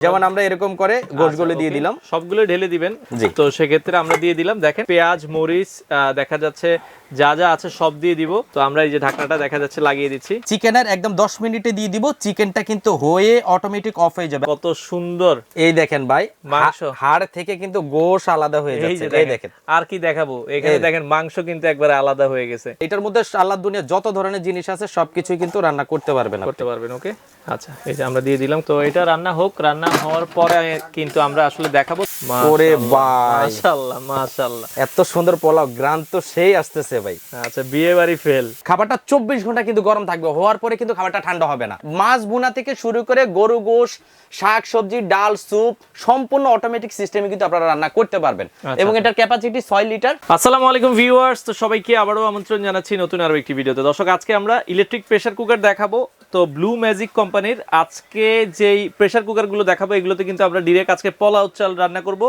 যেমন আমরা এরকম করে গোশগুলো দিয়ে দিলাম। সবগুলো ঢেলে দিবেন। তো সেক্ষেত্রে আমরা দিয়ে দিলাম দেখেন পেঁয়াজ মরিচ আহ, দেখা যাচ্ছে যা যা আছে সব দিয়ে দিব। তো আমরা এই যে ঢাকনাটা দেখা যাচ্ছে লাগিয়ে দিচ্ছি। চিকেনের একদম 10 মিনিটে দিয়ে দিব। চিকেনটা কিন্তু হয়ে অটোমেটিক অফ হয়ে যাবে। কত সুন্দর। এই দেখেন ভাই মাংস। হাড় থেকে কিন্তু গোশ আলাদা হয়ে যাচ্ছে। এই দেখেন। আর কি দেখাবো? এখানে দেখেন মাংস কিন্তু একবারে আলাদা হয়ে গেছে। এটার মধ্যে আল্লাহ দুনিয়া যত ধরনের জিনিস আছে সবকিছুই কিন্তু রান্না করতে পারবেন আপনি। করতে পারবেন ওকে? আচ্ছা এই যে আমরা দিয়ে দিলাম। তো এটা রান্না হোক রান্না হওয়ার পরে কিন্তু আমরা আসলে দেখাবো। ওরে ভাই। মাশাআল্লাহ মাশাআল্লাহ। এত সুন্দর পোলাও গ্রান তো সেই আসতেছে ভাই। আচ্ছা বিয়ে বাড়ি ফেল খাবারটা চব্বিশ ঘণ্টা কিন্তু গরম থাকবে হওয়ার পরে কিন্তু খাবারটা ঠান্ডা হবে না। মাছ ভুনা থেকে শুরু করে গরু গোশ শাক সবজি ডাল স্যুপ সম্পূর্ণ অটোমেটিক সিস্টেমে কিন্তু আপনারা রান্না করতে পারবেন। আচ্ছা, এবং এটার ক্যাপাসিটি ছয় লিটার আসসালামু আলাইকুম ভিউয়ার্স তো সবাইকে আবারও আমন্ত্রণ জানাচ্ছি নতুন আরও একটি ভিডিওতে। দর্শক আজকে আমরা ইলেকট্রিক প্রেসার কুকার দেখাবো। তো ব্লু ম্যাজিক কোম্পানির আজকে যেই প্রেসার কুকারগুলো দেখাবো এগুলোতে কিন্তু আমরা ডিরেক্ট আজকে পোলাও চাল রান্না করব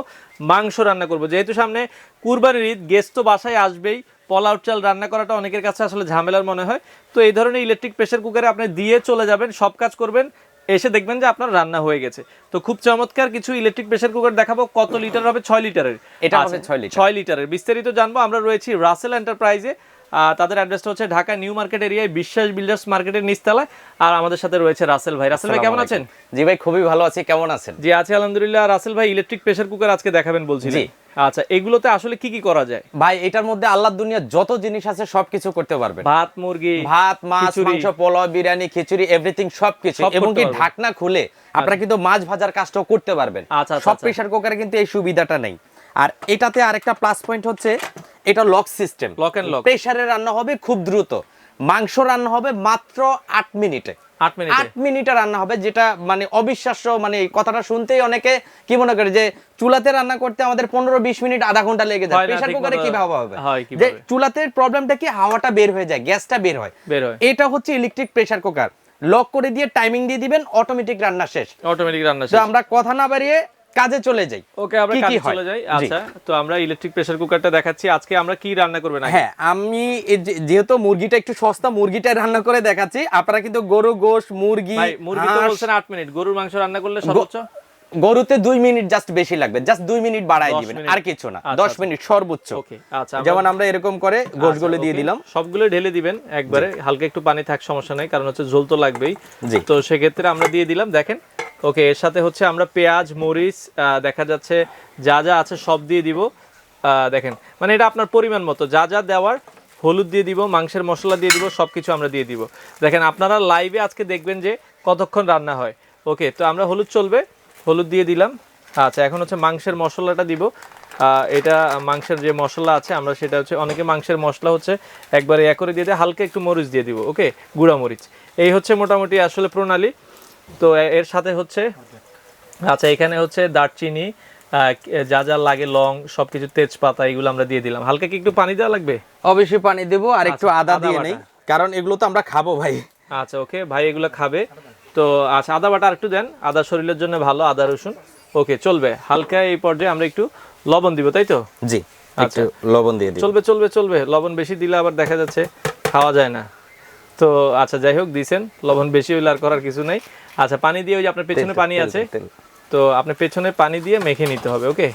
মাংস রান্না করব। যেহেতু সামনে কুরবানির ঈদ গেস্ট তো বাসায় আসবেই। পলাউ চাল রান্না করাটা অনেকের কাছে আসলে ঝামেলার মনে হয়। তো এই ধরনের ইলেকট্রিক প্রেশার কুকারে আপনি দিয়ে চলে যাবেন সব কাজ করবেন এসে দেখবেন যে আপনার রান্না হয়ে গেছে। তো খুব চমৎকার কিছু ইলেকট্রিক প্রেসার কুকার দেখাবো কত লিটার হবে? ছয় লিটারের এটা হবে আচ্ছা, ছয় লিটার। ছয় লিটারের বিস্তারিত জানব আমরা রয়েছি রাসেল এন্টারপ্রাইজে তাদের অ্যাড্রেসটা হচ্ছে ঢাকা নিউ মার্কেট এরিয়ায় বিশ্বাস বিল্ডার্স মার্কেটের নিচতলায়। আর আমাদের সাথে রয়েছে রাসেল ভাই। রাসেল ভাই কেমন আছেন? জি ভাই খুবই ভালো আছি। কেমন আছেন? জি আছি আলহামদুলিল্লাহ। রাসেল ভাই ইলেকট্রিক প্রেসার কুকার আজকে দেখাবেন বলছিলেন। জি। আচ্ছা এগুলোতে আসলে কি কি করা যায়? ভাই এটার মধ্যে আল্লাহ দুনিয়া যত জিনিস আছে সবকিছু করতে পারবেন। ভাত মুরগি ভাত মাছ। মাংস পোলাও বিরিয়ানি খিচুড়ি এভরিথিং সবকিছু। এবং কি ঢাকনা খুলে আপনারা কিন্তু মাছ ভাজার কাজটাও করতে পারবেন। আচ্ছা, আচ্ছা, সব আচ্ছা। প্রেসার কুকারে কিন্তু এই সুবিধাটা নেই। আর এটাতে আরেকটা প্লাস পয়েন্ট হচ্ছে এটা lock system Lock and lock। প্রেসারে রান্না হবে খুব দ্রুত। মাংস রান্না হবে মাত্র আট মিনিটে। আট মিনিটে। রান্না হবে যেটা মানে অবিশ্বাস্য মানে এই কথাটা শুনতেই অনেকে কি মনে করে যে চুলাতে রান্না করতে আমাদের পনেরো বিশ মিনিট আধা ঘণ্টা লেগে যায়। প্রেসার কুকারে মতো কীভাবে হবে? যে চুলাতে প্রবলেমটা কি? হাওয়াটা বের হয়ে যায় গ্যাসটা বের হয়। বের হয়। এটা হচ্ছে ইলেকট্রিক প্রেসার কুকার লক করে দিয়ে টাইমিং দিয়ে দিবেন অটোমেটিক রান্না শেষ। অটোমেটিক রান্না শেষ। আমরা কথা না বাড়িয়ে কাজে চলে যাই। ওকে আমরা কাজে চলে যাই? আচ্ছা তো আমরা ইলেকট্রিক প্রেসার কুকারটা দেখাচ্ছি। আজকে আমরা কি রান্না করবেন আগে? হ্যাঁ আমি যেহেতু মুরগিটা একটু সস্তা মুরগিটা রান্না করে দেখাচ্ছি। আপনারা কিন্তু গরু গোশ মুরগি মুরগি তো বলছেন আট মিনিট। গরুর মাংস রান্না করলে সর্বোচ্চ? গরুতে দুই মিনিট জাস্ট বেশি লাগবে। জাস্ট দুই মিনিট বাড়াই দিবেন আর কিছু না। আচ্ছা, দশ আচ্ছা। মিনিট সর্বোচ্চ। ওকে আচ্ছা যেমন আমরা এরকম করে গোশগুলো দিয়ে। দিলাম। সবগুলো ঢেলে দিবেন একবারে। হালকা একটু পানি থাক সমস্যা নাই কারণ হচ্ছে ঝোল তো লাগবেই। তো সেক্ষেত্রে আমরা দিয়ে দিলাম দেখেন। ওকে, এর সাথে হচ্ছে আমরা পেঁয়াজ, মরিচ দেখা যাচ্ছে যা যা আছে সব দিয়ে দিব। দেখেন মানে এটা আপনার পরিমাণ মতো। যা যা দেওয়ার, হলুদ দিয়ে দিব, মাংসের মশলা দিয়ে দিব সব কিছু আমরা দিয়ে দিব। দেখেন, আপনারা লাইভে আজকে দেখবেন যে কতক্ষণ রান্না হয়। ওকে, তো আমরা হলুদ চলবে, হলুদ দিয়ে দিলাম। আচ্ছা এখন হচ্ছে মাংসের মশলাটা দিব। এটা মাংসের যে মশলা আছে, আমরা সেটা হচ্ছে অনেকে মাংসের মশলা হচ্ছে একবারে এক করে দিয়ে দেয় হালকা একটু মরিচ দিয়ে দিব। ওকে, গুঁড়া মরিচ। এই হচ্ছে মোটামুটি আসলে প্রণালী। তো এর সাথে হচ্ছে আচ্ছা এখানে হচ্ছে দারচিনি যা যা লাগে লং সবকিছু তেজপাতা এগুলো আমরা দিয়ে দিলাম। হালকা কি একটু পানি দেওয়া লাগবে? অবশ্যই পানি দেবো আর একটু আচ্ছা, আদা দিয়ে বাটা। নেই কারণ এগুলো তো আমরা খাব ভাই। আচ্ছা ওকে ভাই এগুলো খাবে। তো আচ্ছা আদা বাটা একটু দেন আদা শরীরের জন্য ভালো আদা রসুন। ওকে চলবে। হালকা এই পর্যায়ে আমরা একটু লবণ দিব তাই তো? জি আচ্ছা। লবণ দিয়ে দিই। চলবে চলবে চলবে। লবণ বেশি দিলে আবার দেখা যাচ্ছে খাওয়া যায় না। তো আচ্ছা যাই হোক দিয়েছেন লবণ বেশি হইলে আর করার কিছু নাই। আচ্ছা পানি দিয়ে ওই যে আপনার পেছনে পানি আছে তো আপনি পেছনে পানি দিয়ে মেখে নিতে হবে ওকে?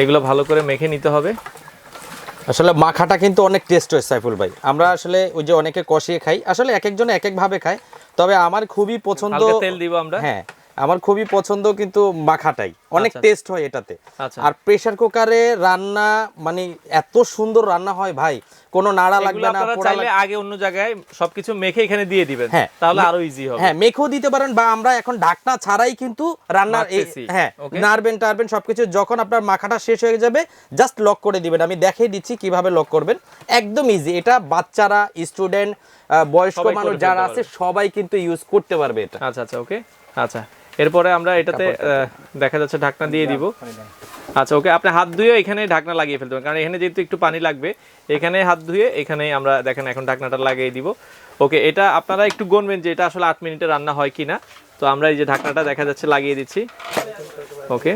এগুলো ভালো করে মেখে নিতে হবে। আসলে মাখাটা কিন্তু অনেক টেস্ট হয় সাইফুল ভাই। আমরা আসলে ওই যে অনেকে কষিয়ে খাই। আসলে এক একজনে এক এক ভাবে খায়। তবে আমার খুবই পছন্দ তেল দিব আমরা। হ্যাঁ আমার খুবই পছন্দ কিন্তু মাখাটাই। অনেক আচ্ছা। টেস্ট হয় এটাতে। আচ্ছা। আর প্রেসার কুকারে রান্না মানে এত সুন্দর রান্না হয় ভাই কোনো নাড়া লাগবে না আপনারা চাইলে আগে অন্য জায়গায় সবকিছু মেখে এখানে দিয়ে দিবেন। হ্যাঁ। তাহলে আরও ইজি হবে। হ্যাঁ মেখেও দিতে পারেন বা আমরা এখন ঢাকনা ছাড়াই কিন্তু রান্নার হ্যাঁ. নাড়বেন টাড়বেন সবকিছু যখন আপনার মাখাটা শেষ হয়ে যাবে জাস্ট লক করে দিবেন। আমি দেখিয়ে দিচ্ছি কীভাবে লক করবেন। একদম ইজি এটা বাচ্চারা স্টুডেন্ট বয়স্ক মানুষ যারা আছে সবাই কিন্তু ইউজ করতে পারবে এটা। আচ্ছা আচ্ছা ওকে আচ্ছা। এরপরে আমরা এটাতে দেখা যাচ্ছে ঢাকনা দিয়ে দিব। আচ্ছা ওকে আপনি হাত ধুয়ে এখানে ঢাকনা লাগিয়ে ফেলতে পারেন কারণ এখানে যেহেতু একটু পানি লাগবে এখানে হাত ধুয়ে এখানে আমরা দেখেন এখন ঢাকনাটা লাগিয়ে দিব। ওকে এটা আপনারা একটু গণবেন যে এটা আসলে আট মিনিটে রান্না হয় কিনা। তো আমরা এই যে ঢাকনাটা দেখা যাচ্ছে লাগিয়ে দিচ্ছি। ওকে।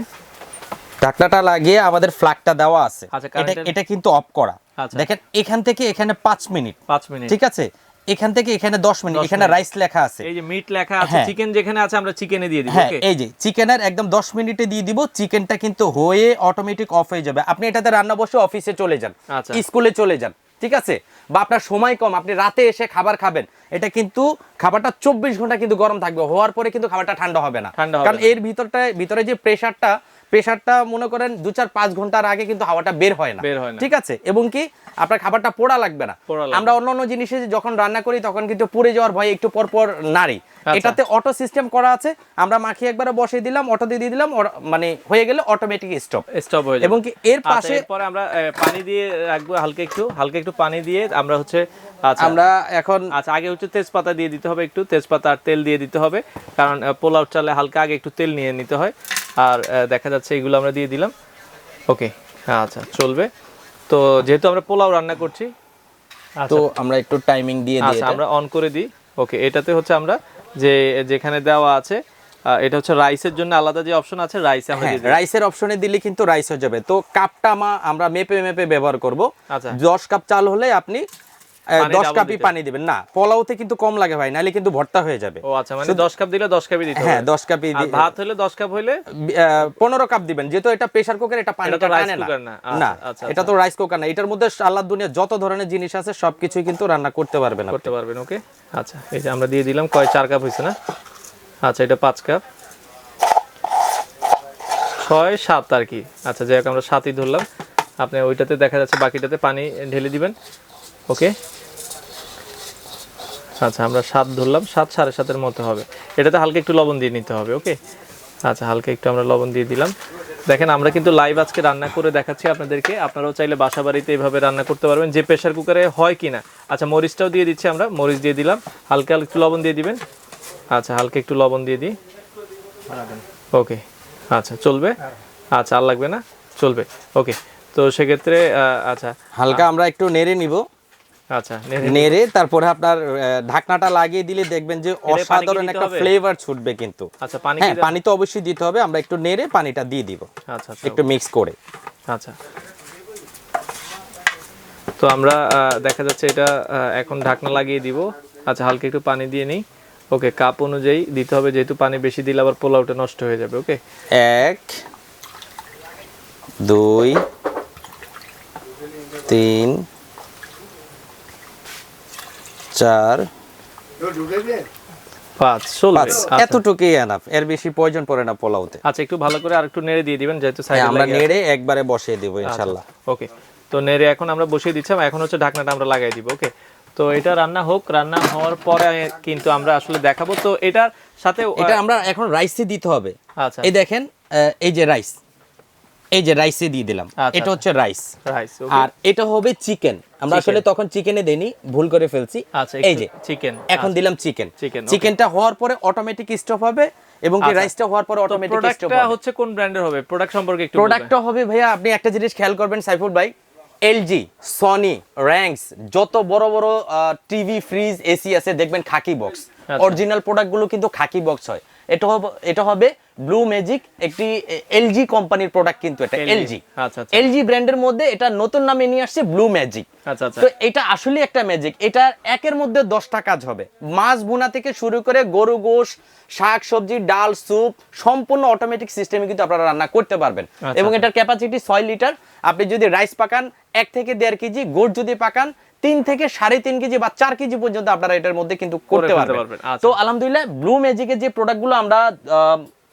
ঢাকনাটা লাগিয়ে আমাদের ফ্ল্যাগটা দেওয়া আছে। আচ্ছা, এটা এটা কিন্তু অফ করা। আচ্ছা। দেখেন এখান থেকে এখানে পাঁচ মিনিট। পাঁচ মিনিট। ঠিক আছে? এখান থেকে এখানে দশ মিনিট 10 এখানে। রাইস লেখা আছে এই যে মিট লেখা আছে হ্যাঁ। চিকেন যেখানে আছে আমরা চিকেনে দিয়ে দিব হ্যাঁ ওকে এই যে চিকেনের একদম দশ মিনিটে দিয়ে দিব চিকেনটা কিন্তু হয়ে অটোমেটিক অফ হয়ে যাবে আপনি এটাতে রান্না বসে অফিসে চলে যান আচ্ছা। স্কুলে চলে যান ঠিক আছে বা আপনার সময় কম আপনি রাতে এসে খাবার খাবেন এটা কিন্তু খাবারটা চব্বিশ ঘণ্টা কিন্তু গরম থাকবে হওয়ার পরে কিন্তু খাবারটা ঠান্ডা হবে না কারণ এর ভিতরটা ভিতরে যে প্রেসারটা প্রেসারটা মনে করেন দু চার পাঁচ ঘণ্টার আগে কিন্তু হাওয়াটা হয় বের হয় না। ঠিক আছে এবং কি আপনার খাবারটা পোড়া লাগবে না। আমরা অন্যান্য জিনিসে যখন রান্না করি তখন কিন্তু পুড়ে যাওয়ার ভয়ে একটু পর পর নাড়ি। আচ্ছা। এটাতে অটো সিস্টেম করা আছে। আমরা মাখিয়ে একবারে বসিয়ে দিলাম অটো দিয়ে দিলাম মানে হয়ে গেলে অটোমেটিক স্টপ স্টপ হয়ে এবং কি এর আচ্ছা, পাশে এরপরে আমরা পানি দিয়ে রাখব হালকা একটু হালকা একটু পানি দিয়ে আমরা হচ্ছে আচ্ছা। আমরা এখন আচ্ছা আগে হচ্ছে তেজপাতা দিয়ে দিতে হবে একটু তেজপাতা আর তেল দিয়ে দিতে হবে। কারণ পোলাও চালে হালকা আগে একটু তেল নিয়ে নিতে হয়। আর দেখা যাচ্ছে এগুলো আমরা দিয়ে দিলাম। ওকে আচ্ছা চলবে। তো যেহেতু আমরা পোলাও রান্না করছি তো আমরা একটু টাইমিং দিয়ে দিই আচ্ছা আমরা অন করে দিই। ওকে এটাতে হচ্ছে আমরা যে যেখানে দেওয়া আছে এটা হচ্ছে রাইসের জন্য আলাদা যে অপশন আছে রাইস আমরা দিয়ে দিই। রাইসের অপশনে দিলে কিন্তু রাইস হয়ে যাবে। তো কাপটা আমরা মেপে মেপে ব্যবহার করব। আচ্ছা। দশ কাপ চাল হলে আপনি দশ কাপই পানি দিবেন। না পোলাওতে কিন্তু কম লাগে ভাই নাহলে কিন্তু ভর্তা হয়ে যাবে। ও আচ্ছা মানে দশ কাপ দিলে দশ কাপই দিতে হবে। হ্যাঁ দশ কাপই ভাত হলে দশ কাপ হলে পনেরো কাপ দিবেন যেহেতু এটা প্রেসার কুকার এটা rice টানে না। না। আচ্ছা, আচ্ছা, এটা তো রাইস কুকার না। এটার মধ্যে আল্লাহ দুনিয়া যত ধরনের জিনিস আছে সবকিছুই কিন্তু রান্না করতে পারবেন। করতে পারবেন ওকে আচ্ছা এই যে আমরা দিয়ে দিলাম কয় চার কাপ হয়েছে না? আচ্ছা এটা পাঁচ কাপ। ছয় সাত আর কি। আচ্ছা যাই হোক আমরা সাতই ধরলাম। আপনি ওইটাতে দেখা যাচ্ছে বাকিটাতে পানি ঢেলে দিবেন। ওকে? আচ্ছা আমরা সাত ধরলাম সাত সাড়ে সাতের মতো হবে। এটাতে হালকা একটু লবণ দিয়ে নিতে হবে ওকে? আচ্ছা হালকা একটু আমরা লবণ দিয়ে দিলাম। দেখেন আমরা কিন্তু লাইভ আজকে রান্না করে দেখাচ্ছি আপনাদেরকে। আপনারাও চাইলে বাসা বাড়িতে এইভাবে রান্না করতে পারবেন যে প্রেশার কুকারে হয় কি না আচ্ছা মরিচটাও দিয়ে দিচ্ছি আমরা মরিচ দিয়ে দিলাম। হালকা হালকা একটু লবণ দিয়ে দিবেন। আচ্ছা হালকা একটু লবণ দিয়ে দিই। ওকে আচ্ছা চলবে? আচ্ছা আর লাগবে না? চলবে ওকে। তো সেক্ষেত্রে আচ্ছা হালকা আমরা একটু নেড়ে নিব। নেড়ে- নেড়ে তারপরে আপনার ঢাকনাটা লাগিয়ে দিলে দেখবেন যে অসাধারণ একটা ফ্লেভার ছুটবে কিন্তু। আচ্ছা পানি হ্যাঁ পানি তো অবশ্যই দিতে হবে আমরা একটু নেড়ে পানিটা দিয়ে দিব। আচ্ছা আচ্ছা একটু মিক্স করে। আচ্ছা। তো আমরা দেখা যাচ্ছে এটা এখন ঢাকনা লাগিয়ে দিব। আচ্ছা হালকা একটু পানি দিয়ে নিই। ওকে কাপ অনুযায়ী দিতে হবে যেহেতু পানি বেশি দিলে আবার পোলাওটা নষ্ট হয়ে যাবে ওকে? এক দুই তিন চার পাঁচ পাঁচ। আচ্ছা। এতটুকুই এনাফ এর বেশি প্রয়োজন পড়ে না পোলাওতে। আচ্ছা একটু ভালো করে আর একটু নেড়ে দিয়ে দিবেন যেহেতু হ্যাঁ, আমরা নেড়ে একবারে বসিয়ে দিব ইনশাল্লাহ। ওকে। তো নেড়ে এখন আমরা বসিয়ে দিচ্ছিলাম এখন হচ্ছে ঢাকনাটা আমরা লাগাই দিব ওকে? তো এটা রান্না হোক রান্না হওয়ার পরে কিন্তু আমরা আসলে দেখাবো। তো এটার সাথে এটা আমরা এখন রাইসে দিতে হবে। আচ্ছা। এই দেখেন এই যে রাইস এই যে রাইসে দিয়ে দিলাম। আচ্ছা, এটা হচ্ছে রাইস রাইস আর এটা হবে চিকেন আমরা আসলে তখন চিকেনে দেইনি ভুল করে ফেলছি। আচ্ছা এই যে চিকেন এখন দিলাম চিকেন চিকেনটা হওয়ার পরে অটোমেটিক স্টপ হবে এবং কি আচ্ছা। রাইসটা হওয়ার পরে অটোমেটিক স্টপ প্রোডাক্টটা হবে। হচ্ছে কোন ব্র্যান্ডের হবে? প্রোডাক্ট সম্পর্কে একটু প্রোডাক্টটা হবে ভাইয়া আপনি একটা জিনিস খেয়াল করবেন সাইফুল ভাই এলজি সনি র্যাঙ্কস যত বড় বড় টিভি ফ্রিজ এসি আছে দেখবেন খাকি বক্স আচ্ছা। অরিজিনাল প্রোডাক্টগুলো কিন্তু খাকি বক্স হয়। এটা হবে এটা হবে ব্লু ম্যাজিক একটি এলজি কোম্পানির প্রোডাক্ট কিন্তু এটা এলজি আচ্ছা, আচ্ছা। এলজি ব্র্যান্ডের মধ্যে এটা নতুন নামে নিয়ে আসছে ব্লু ম্যাজিক আচ্ছা আচ্ছা। তো এটা আসলে একটা ম্যাজিক এটা একের মধ্যে দশটা কাজ হবে। মাছ ভুনা থেকে শুরু করে গরু গোশ শাক সবজি ডাল স্যুপ সম্পূর্ণ অটোমেটিক সিস্টেমে কিন্তু আপনারা রান্না করতে পারবেন। আচ্ছা, এবং আচ্ছা। এটার ক্যাপাসিটি ছয় লিটার আপনি যদি রাইস পাকান এক থেকে দেড় কেজি। গোট যদি পাকান তিন থেকে সাড়ে তিন কেজি বা চার কেজি পর্যন্ত আপনারা এটার মধ্যে কিন্তু করতে পারবেন। আচ্ছা। তো আলহামদুলিল্লাহ ব্লু ম্যাজিকের যে প্রোডাক্টগুলো আমরা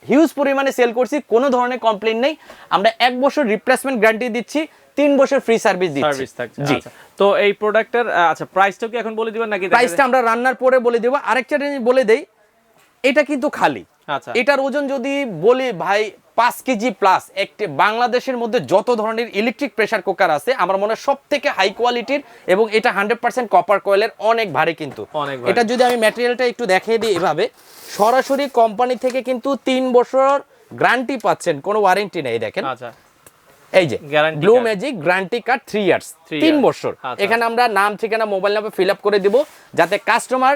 হিউজ পরিমাণে সেল করছি কোনো ধরনের কমপ্লেন নেই। আমরা এক বছর রিপ্লেসমেন্ট গ্যারান্টি দিচ্ছি তিন বছর ফ্রি সার্ভিস দিচ্ছি। জি। আচ্ছা। তো এই প্রোডাক্টের আচ্ছা প্রাইসটা কি এখন বলে দিবেন নাকি প্রাইসটা আমরা রান্নার পরে বলে দেবো। আরেকটা বলে দেই এটা কিন্তু খালি। আচ্ছা। এটার ওজন যদি বলি ভাই পাঁচ কেজি প্লাস একটি বাংলাদেশের মধ্যে যত ধরনের ইলেকট্রিক প্রেসার কুকার আছে আমার মনে হয় সব থেকে হাই কোয়ালিটির এবং এটা হান্ড্রেড পার্সেন্ট কপার কয়েলের অনেক ভারী কিন্তু। এটা যদি আমি ম্যাটেরিয়ালটা একটু দেখিয়ে দিই এভাবে সরাসরি কোম্পানি থেকে কিন্তু তিন বছর গ্যারান্টি পাচ্ছেন কোনো ওয়ারেন্টি নেই দেখেন। আচ্ছা। এই যে blue magic guarantee card three years তিন বছর। আচ্ছা। এখানে আমরা নাম ঠিকানা মোবাইল নাম্বার ফিল আপ করে দিব যাতে কাস্টমার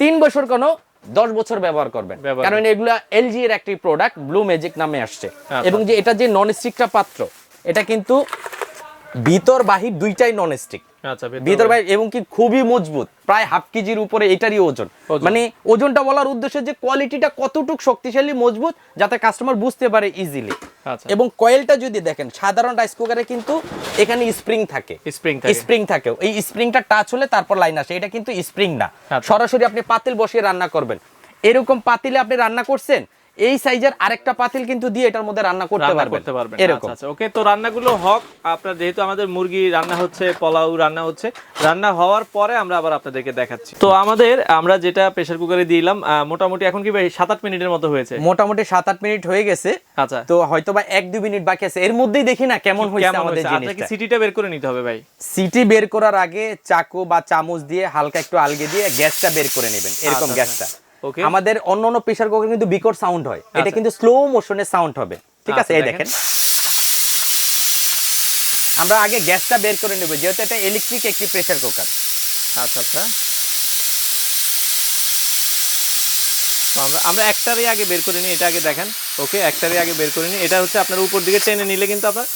তিন বছর কোনো দশ বছর ব্যবহার করবেন কারণ এগুলো এলজি এর একটি প্রোডাক্ট ব্লু ম্যাজিক নামে আসছে। আচ্ছা। এবং যে এটা যে নন স্টিকটা পাত্র এটা কিন্তু ভিতর বাহির দুইটাই নন স্টিক আচ্ছা ভিতর বাহির। এবং কি খুবই মজবুত প্রায় হাফ কেজির উপরে এটারই ওজন। মানে ওজনটা বলার উদ্দেশ্যে যে কোয়ালিটিটা কতটুক শক্তিশালী মজবুত যাতে কাস্টমার বুঝতে পারে ইজিলি এবং কয়েলটা যদি দেখেন সাধারণ রাইস কুকারে কিন্তু এখানে স্প্রিং থাকে। স্প্রিং থাকে। স্প্রিং থাকে। এই স্প্রিংটা টাচ হলে তারপর লাইন আসে। এটা কিন্তু স্প্রিং না। আচ্ছা। সরাসরি আপনি পাতিল বসিয়ে রান্না করবেন। এরকম পাতিলে আপনি রান্না করছেন এই সাইজের আরেকটা পাতিল কিন্তু দিয়ে এটার মধ্যে রান্না করতে করতে পারবেন। এরকম। আচ্ছা ওকে তো রান্নাগুলো হক আপনার যেহেতু আমাদের মুরগি রান্না হচ্ছে পোলাও রান্না হচ্ছে রান্না হওয়ার পরে আমরা আবার আপনাদেরকে দেখাচ্ছি। তো আমাদের আমরা যেটা প্রেসার কুকারে দিলাম মোটামুটি এখন কি ভাই সাত আট মিনিটের মতো হয়েছে? মোটামুটি সাত আট মিনিট হয়ে গেছে। আচ্ছা। তো হয়তো বা এক দুই মিনিট বাকি আছে। এর মধ্যেই দেখি না কেমন হয়েছে আমাদের আপনাকে জিনিসটা। সিটিটা বের করে নিতে হবে ভাই? সিটি বের করার আগে চাকু বা চামচ দিয়ে হালকা একটু আলগে দিয়ে গ্যাসটা বের করে নেবেন। এরকম আচ্ছা, গ্যাসটা। আমাদের অন্য অন্য প্রেসার কুকার কিন্তু বিকট সাউন্ড হয়। এটা আচ্ছা। কিন্তু স্লো মোশনে সাউন্ড হবে। ঠিক আছে? আচ্ছা, এই দেখেন। আমরা আগে গ্যাসটা বের করে নেব যেহেতু এটা ইলেকট্রিক একটি প্রেসার কুকার আচ্ছা আচ্ছা। তো আমরা আমরা একটারই আগে বের করে নিই এটা আগে দেখেন। ওকে একটারই আগে বের করে নিই। এটা হচ্ছে আপনার উপর দিকে টেনে নিলে কিন্তু আপনার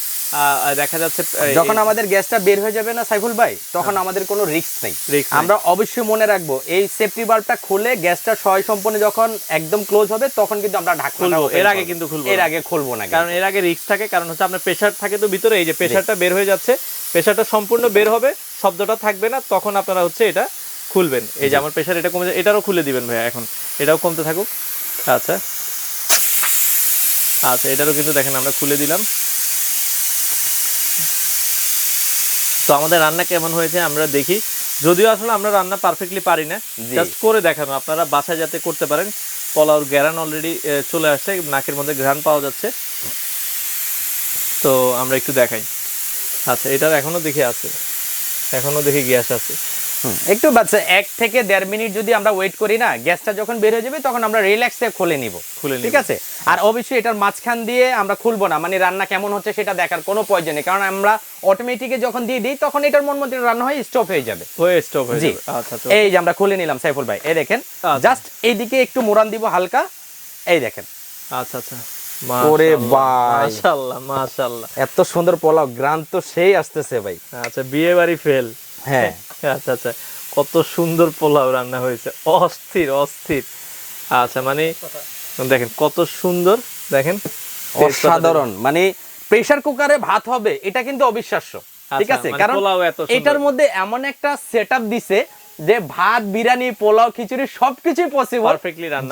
দেখা যাচ্ছে যখন আমাদের গ্যাসটা বের হয়ে যাবে না সাইফুল ভাই তখন আমাদের কোনো রিস্ক নেই। হ্যাঁ। আমরা অবশ্যই মনে রাখব এই সেফটি বাল্বটা খুলে গ্যাসটা সয় সম্পূর্ণ যখন একদম ক্লোজ হবে তখন কিন্তু আমরা ঢাকনাটা এর আগে কিন্তু খুলবো এর আগে খুলবো না কারণ এর আগে রিস্ক থাকে কারণ হচ্ছে আপনার প্রেশার থাকে তো ভিতরে এই যে প্রেশারটা বের হয়ে যাচ্ছে প্রেশারটা সম্পূর্ণ বের হবে শব্দটা থাকবে না তখন আপনারা হচ্ছে এটা খুলবেন। এই যে আমার প্রেশার এটা কমে যায় এটারও খুলে দিবেন ভাইয়া এখন। এটাও কমতে থাকুক। আচ্ছা। আচ্ছা এটারও কিন্তু দেখেন আমরা খুলে দিলাম। তো আমাদের রান্না কেমন হয়েছে আমরা দেখি। যদিও আসলে আমরা রান্না পারফেক্টলি পারি না জাস্ট করে দেখানো। আপনারা বাসায় যাতে করতে পারেন পলাওর গ্যারান অলরেডি চলে আসছে নাকের মধ্যে ঘ্রাণ পাওয়া যাচ্ছে। তো আমরা একটু দেখাই। আচ্ছা এটার এখনও দেখে আছে। এখনও দেখে গ্যাস আছে। একটু বাচ্চা এক থেকে দেড় মিনিট যদি আমরা ওয়েট করি না গ্যাসটা যখন বের হয়ে যাবে তখন আমরা রিল্যাক্সে খুলে নিব। খুলে ঠিক আছে? আর অবশ্যই এটার মাঝখান দিয়ে আমরা খুলবো না মানে রান্না কেমন হচ্ছে সেটা দেখার কোনো প্রয়োজন নেই কারণ আমরা অটোমেটিকে যখন দিয়ে দিই তখন এটার মন মতো রান্না হয়ে স্টপ হয়ে যাবে। হয়ে স্টপ হয়ে যাবে। আচ্ছা আচ্ছা এই যে আমরা খুলে নিলাম সাইফুল ভাই। এই দেখেন আচ্ছা। জাস্ট এইদিকে একটু মোড়ান দিব হালকা। এই দেখেন। আচ্ছা আচ্ছা। ওরে ভাই। মাশাআল্লাহ মাশাআল্লাহ। এত সুন্দর পোলাও গ্রান তো সেই আসতেছে ভাই। আচ্ছা বিয়ে বাড়ি ফেল হ্যাঁ। আচ্ছা আচ্ছা। কত সুন্দর পোলাও রান্না হয়েছে। অস্থির অস্থির। আচ্ছা মানে দেখেন কত সুন্দর দেখেন অসাধারণ। মানে প্রেসার কুকারে ভাত হবে এটা কিন্তু অবিশ্বাস্য। ঠিক আচ্ছা, আছে? মানে কারণ পোলাও এত এটার মধ্যে এমন একটা সেটআপ দিছে যে ভাত বিরিয়ানি পোলাও খিচুড়ি সবকিছুই পসিবল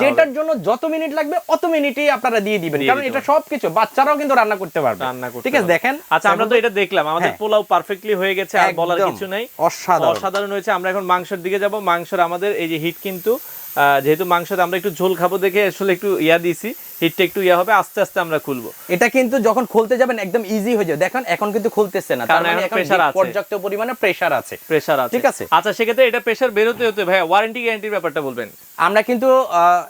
যেটার জন্য যত মিনিট লাগবে অত মিনিটেই আপনারা দিয়ে দিবেন। কারণ এটা সবকিছু বাচ্চারাও কিন্তু রান্না করতে পারবে। রান্না করতে ঠিক আছে দেখেন? আচ্ছা আমরা তো এটা দেখলাম। আমাদের হ্যাঁ। পোলাও পারফেক্টলি হয়ে গেছে আর বলার কিছু নাই। অসাধারণ। অসাধারণ হয়েছে। আমরা এখন মাংসের দিকে যাব। মাংসের আমাদের এই যে হিট কিন্তু যেহেতু মাংসতে আমরা একটু ঝোল খাব দেখে আসলে একটু ইয়া দিছি হিটটা একটু ইয়া হবে আস্তে আস্তে আমরা খুলবো। এটা কিন্তু যখন খুলতে যাবেন একদম ইজি হয়ে যাবে। দেখেন এখন কিন্তু খুলতেছে না। তার কারণ মানে এখন আছে। পর্যাপ্ত পরিমাণে প্রেসার আছে। প্রেসার আছে। ঠিক আছে। আচ্ছা সেক্ষেত্রে এটা প্রেসার বেরোতে হতে ভাই ওয়ারেন্টি গ্যারান্টির ব্যাপারটা বলবেন। আমরা কিন্তু আহ,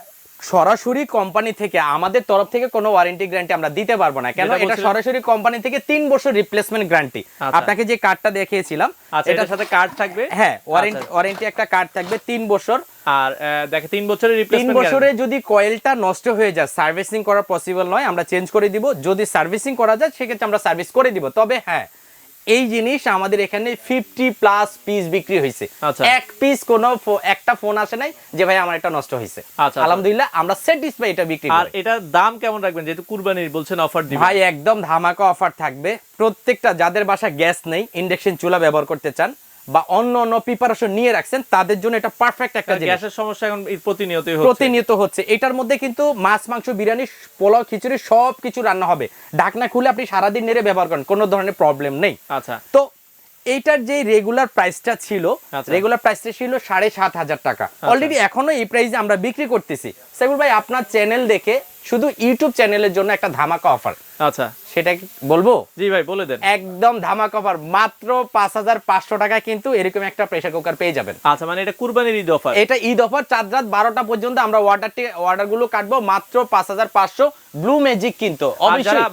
সরাসরি কোম্পানি থেকে আমাদের তরফ থেকে কোনো ওয়ারেন্টি গ্যারান্টি আমরা দিতে পারব না। কেন? এটা সরাসরি কোম্পানি থেকে তিন বছর রিপ্লেসমেন্ট গ্যারান্টি আচ্ছা। আপনাকে যে কার্ডটা দেখিয়েছিলাম আচ্ছা এটার সাথে কার্ড থাকবে? হ্যাঁ ওয়ারেন্টি আচ্ছা। ওয়ারেন্টি একটা কার্ড থাকবে তিন বছর। আর দেখে তিন বছরের তিন বছরে যদি কয়েলটা নষ্ট হয়ে যায় সার্ভিসিং করা পসিবল নয় আমরা চেঞ্জ করে দিব। যদি সার্ভিসিং করা যায় সেক্ষেত্রে আমরা সার্ভিস করে দিব। তবে হ্যাঁ এই জিনিস আমাদের এখানে ফিফটি প্লাস পিস বিক্রি হয়েছে। আচ্ছা। এক পিস কোন একটা ফোন আসে নাই যে ভাই আমার এটা নষ্ট হয়েছে। আচ্ছা। আলহামদুলিল্লাহ আমরা স্যাটিসফাই এটা বিক্রি আর এটা এটার দাম কেমন রাখবেন? যেহেতু কুরবানির বলছেন অফার দিবেন। ভাই একদম ধামাকা অফার থাকবে। প্রত্যেকটা যাদের বাসা গ্যাস নেই ইন্ডাকশন চুলা ব্যবহার করতে চান বা অন্য অন্য প্রিপারেশন নিয়ে রাখছেন তাদের জন্য এটা পারফেক্ট একটা জিনিস। গ্যাসের সমস্যা এখন প্রতিনিয়ত প্রতিনিয়তই হচ্ছে। প্রতিনিয়ত হচ্ছে। এটার মধ্যে কিন্তু মাছ মাংস বিরিয়ানি পোলাও খিচুড়ি সব কিছু রান্না হবে। ঢাকনা খুলে আপনি সারাদিন নেড়ে ব্যবহার করেন কোনো ধরনের প্রবলেম নেই। আচ্ছা। তো এইটার যে রেগুলার প্রাইসটা ছিল আচ্ছা। রেগুলার প্রাইসটা ছিল সাড়ে সাত হাজার টাকা। অলরেডি এখনও এই প্রাইসে আমরা বিক্রি করতেছি। সাইবুল ভাই আপনার চ্যানেল দেখে শুধু ইউটিউব চ্যানেলের জন্য একটা ধামাকা অফার আচ্ছা। সেটা বলব? জি ভাই বলে দেন। একদম ধামাকা অফার মাত্র পাঁচ হাজার পাঁচশো টাকায় কিন্তু এরকম একটা প্রেসার কুকার পেয়ে যাবেন। আচ্ছা মানে এটা কুরবানির ঈদ অফার এটা ঈদ অফার চার রাত বারোটা পর্যন্ত আমরা অর্ডারটি অর্ডারগুলো কাটবো। মাত্র পাঁচ হাজার পাঁচশো। ব্লু ম্যাজিক কিন্তু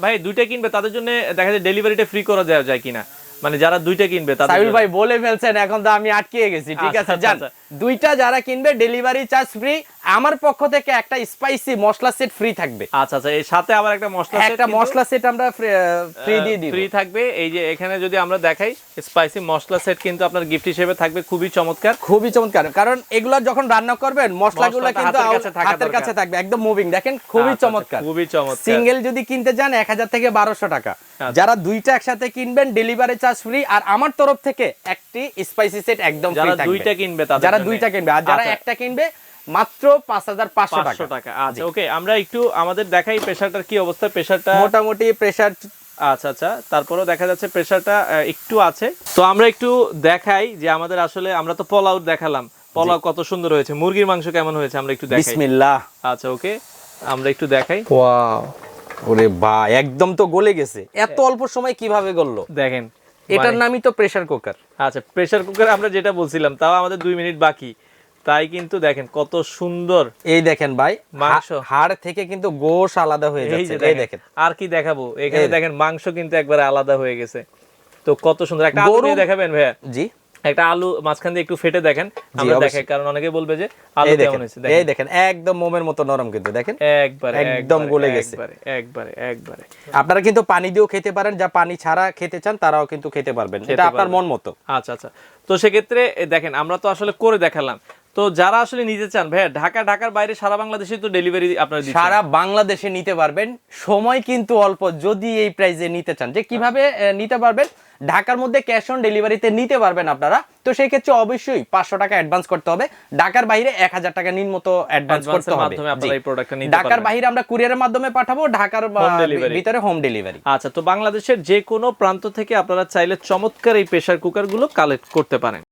ভাই দুইটা কিনবে তাদের জন্য দেখা যায় ডেলিভারিটা ফ্রি করা দেওয়া যায় কিনা। মানে যারা দুইটা কিনবে সাইবুল ভাই বলে ফেলছেন এখন তো আমি আটকে গেছি ঠিক আচ্ছা, আছে আচ্ছা, জান আচ্ছা। দুইটা যারা কিনবে ডেলিভারি চার্জ ফ্রি আমার পক্ষ থেকে একটা স্পাইসি মশলা সেট ফ্রি থাকবে। আচ্ছা আচ্ছা এর সাথে আবার একটা মশলা set একটা মশলা সেট আমরা ফ্রি দিয়ে দিব। ফ্রি থাকবে। এই যে এখানে যদি আমরা দেখাই স্পাইসি মশলা সেট কিন্তু আপনার গিফট হিসেবে থাকবে খুবই চমৎকার। খুবই চমৎকার কারণ এগুলো যখন রান্না করবেন মশলাগুলো কিন্তু হাতের কাছে। থাকবে একদম মুভিং দেখেন খুবই আচ্ছা, আচ্ছা, চমৎকার। খুবই চমৎকার। সিঙ্গেল যদি কিনতে যান এক হাজার থেকে বারোশো টাকা। আচ্ছা। যারা দুইটা একসাথে কিনবেন ডেলিভারি চার্জ ফ্রি আর আমার তরফ থেকে একটি স্পাইসি সেট একদম ফ্রি যারা দুইটা কিনবে যারা দুইটা কিনবে। আর যারা আচ্ছা। একটা কিনবে মাত্র পাঁচ হাজার পাঁচশো টাকা। টাকা। আচ্ছা ওকে আমরা একটু আমাদের দেখাই প্রেশারটার কি অবস্থা। প্রেশারটা মোটামুটি প্রেসার আচ্ছা আচ্ছা তারপরেও দেখা যাচ্ছে প্রেশারটা একটু আছে। তো আমরা একটু দেখাই যে আমাদের আসলে আমরা তো পোলাও দেখালাম। পোলাও কত সুন্দর হয়েছে। মুরগির মাংস কেমন হয়েছে আমরা একটু দেখাই। বিসমিল্লাহ। আচ্ছা ওকে আমরা একটু দেখাই। ওয়াও ওরে বা একদম তো গলে গেছে। এত অল্প সময় কীভাবে গললো? দেখেন এটার মানে- নামই তো প্রেসার কুকার আচ্ছা প্রেসার কুকার আমরা যেটা বলছিলাম তাও আমাদের দুই মিনিট বাকি। তাই কিন্তু দেখেন কত সুন্দর এই দেখেন ভাই মাংস। হাড় থেকে কিন্তু গোশ আলাদা হয়ে যাচ্ছে। এই দেখেন আর কি দেখাবো? এখানে দেখেন। মাংস কিন্তু একবারে আলাদা হয়ে গেছে। তো কত সুন্দর। একটা দেখাবেন ভাইয়া? জি। একটা আলু মাঝখান দিয়ে একটু ফেটে দেখেন আমরা দেখে কারণ অনেকে বলবে যে আলু কেমন দেখেন। হয়েছে এই দেখেন একদম মোমের মতো নরম কিন্তু দেখেন। একবার একদম গলে গেছে। একবারে একবারে একবারে। আপনারা কিন্তু পানি দিয়েও খেতে পারেন যা পানি ছাড়া খেতে চান তারাও কিন্তু খেতে পারবেন। এটা আপনার মন মতো। আচ্ছা আচ্ছা। তো সেক্ষেত্রে দেখেন আমরা তো আসলে করে দেখালাম। তো যারা আসলে নিতে চান ভাইয়া ঢাকা ঢাকার বাইরে সারা বাংলাদেশে তো ডেলিভারি আপনারা সারা বাংলাদেশে নিতে পারবেন সময় কিন্তু অল্প যদি এই প্রাইসে নিতে চান। যে কীভাবে নিতে পারবেন ঢাকার মধ্যে ক্যাশ অন ডেলিভারিতে নিতে পারবেন আপনারা। তো সেই ক্ষেত্রে অবশ্যই পাঁচশো টাকা অ্যাডভান্স করতে হবে। ঢাকার বাইরে এক হাজার টাকা নিন মতো অ্যাডভান্স করতে হবে। মাধ্যমে আপনারা এই প্রোডাক্টটা নিতে ঢাকার বাইরে আমরা কুরিয়ারের মাধ্যমে পাঠাবো ঢাকার। ভিতরে হোম ডেলিভারি আচ্ছা তো বাংলাদেশের যে কোনো প্রান্ত থেকে আপনারা চাইলে চমৎকার এই প্রেসার কুকারগুলো কালেক্ট করতে পারেন।